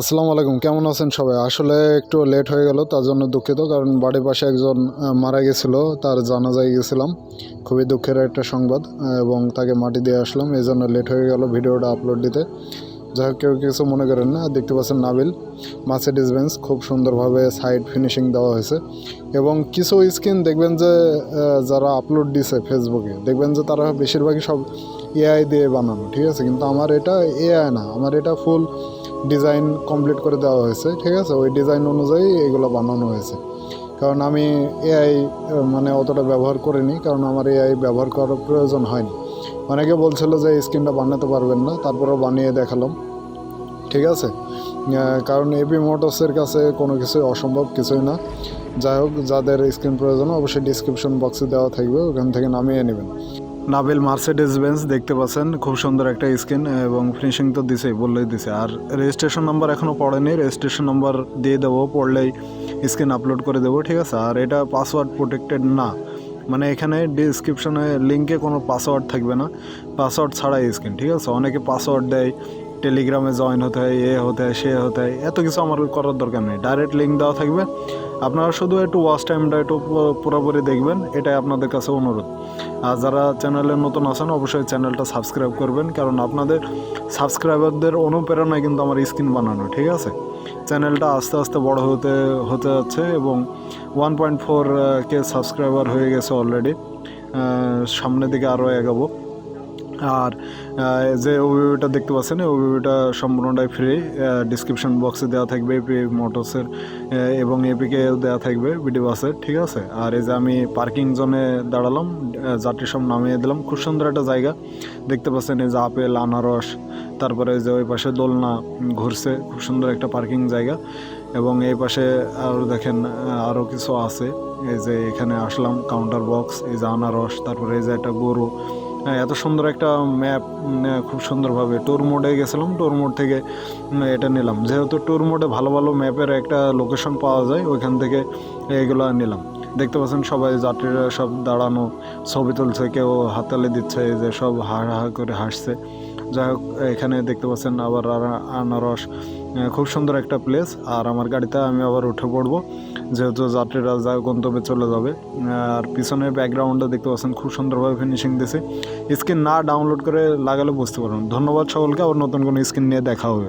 আসসালামু আলাইকুম, কেমন আছেন সবাই? আসলে একটু লেট হয়ে গেল, তার জন্য দুঃখিত, কারণ বাড়ির পাশে একজন মারা গেছিল, তার জানাজায় গেছিলাম। খুবই দুঃখের একটা সংবাদ এবং তাকে মাটি দিয়ে আসলাম, এই জন্য লেট হয়ে গেল ভিডিওটা আপলোড দিতে। যাই হোক, কেউ কিছু মনে করেন না, দেখতে পাচ্ছেন নাবিল। মার্সিডিস বেঞ্চ খুব সুন্দরভাবে সাইড ফিনিশিং দেওয়া হয়েছে। এবং কিছু স্ক্রিন দেখবেন যে যারা আপলোড দিছে ফেসবুকে দেখবেন যে তারা বেশিরভাগই সব এআই দিয়ে বানানো, ঠিক আছে? কিন্তু আমার এটা এআই না। আমার এটা ফুল ডিজাইন কমপ্লিট করে দেওয়া হয়েছে, ঠিক আছে? ওই ডিজাইন অনুযায়ী এগুলো বানানো হয়েছে। কারণ আমি এআই মানে অতটা ব্যবহার করিনি, কারণ আমার এআই ব্যবহার করার প্রয়োজন হয়নি। অনেকে বলছিল যে স্ক্রিনটা বানাতে পারবেন না, তারপরেও বানিয়ে দেখালাম, ঠিক আছে? কারণ এবি মোটরসের কাছে কোনো কিছুই অসম্ভব কিছুই না। যাই হোক, যাদের স্ক্রিন প্রয়োজন, অবশ্যই ডিসক্রিপশন বক্সে দেওয়া থাকবে, ওখান থেকে নামিয়ে নেবেন। নাবিল মার্সেডিস বেঞ্চ দেখতে পাচ্ছেন। খুব সুন্দর একটা স্ক্রিন এবং ফিনিশিং তো দিছে, বললেই দিছে। আর রেজিস্ট্রেশন নাম্বার এখনও পড়েনি। রেজিস্ট্রেশন নাম্বার দিয়ে দেবো, পড়লেই স্ক্রিন আপলোড করে দেবো, ঠিক আছে? আর এটা পাসওয়ার্ড প্রোটেক্টেড না। মানে এখানে ডিসক্রিপশনে লিঙ্কে কোনো পাসওয়ার্ড থাকবে না। পাসওয়ার্ড ছাড়াই স্ক্রিন, ঠিক আছে? অনেকে পাসওয়ার্ড দেয় টেলিগ্রামে জয়েন হতে হয়, এ হতে হয়, সে হতে হয়, এত কিছু আমার করার দরকার নেই। ডাইরেক্ট লিঙ্ক দেওয়া থাকবে। আপনারা শুধু একটু ওয়াচ টাইমটা একটু পুরোপুরি দেখবেন, এটাই আপনাদের কাছে অনুরোধ। আর যারা চ্যানেলে নতুন আছেন, অবশ্যই চ্যানেলটা সাবস্ক্রাইব করবেন, কারণ আপনাদের সাবস্ক্রাইবারদের অনুপ্রেরণায় কিন্তু আমার স্ক্রিন বানানো, ঠিক আছে? চ্যানেলটা আস্তে আস্তে বড় হতে হতে যাচ্ছে এবং one point four K subscriber হয়ে গেছে অলরেডি সামনের দিকে আরও এগাবো। আর যে ওবিটা দেখতে পাচ্ছেন, এই ওবিটা সম্পূর্ণটাই ফ্রি ডিসক্রিপশন বক্সে দেওয়া থাকবে এপি মোটরসের এবং এপিকে দেওয়া থাকবে বিডি বাসের ঠিক আছে? আর এই যে আমি পার্কিং জোনে দাঁড়ালাম যাত্রী সব নামিয়ে দিলাম, খুব সুন্দর একটা জায়গা। দেখতে পাচ্ছেন এই যে আপেল, আনারস, তারপরে যে ওই পাশে দোলনা ঘুরছে, খুব সুন্দর একটা পার্কিং জায়গা। এবং এই পাশে আরও দেখেন আরও কিছু আছে। এই যে এখানে আসলাম কাউন্টার বক্স এই যে আনারস, তারপরে এই যে একটা গরু এত সুন্দর একটা ম্যাপ খুব সুন্দরভাবে টোর মোডে গেছিলাম। টোর মোড থেকে এটা নিলাম। যেহেতু টোর মোডে ভালো ভালো ম্যাপের একটা লোকেশন পাওয়া যায়, ওইখান থেকে এগুলো নিলাম। দেখতে পাচ্ছেন সবাই যাত্রীরা সব দাঁড়ানো ছবি তুলছে, কেউ হাততালি দিচ্ছে যে সব হা হা করে হাসছে। যাই হোক, এখানে দেখতে পাচ্ছেন আবার আনারস খুব সুন্দর একটা প্লেস আর আমার গাড়িতে আমি আবার উঠে পড়ব, যেহেতু যাত্রীরা যা গন্তব্যে চলে যাবে। আর পিছনের ব্যাকগ্রাউন্ডে দেখতে পাচ্ছেন, খুব সুন্দরভাবে ফিনিশিং দিছে। স্ক্রিন না ডাউনলোড করে লাগালে বুঝতে পারবেন। ধন্যবাদ সকলকে, আবার নতুন কোনো স্ক্রিন নিয়ে দেখা হবে।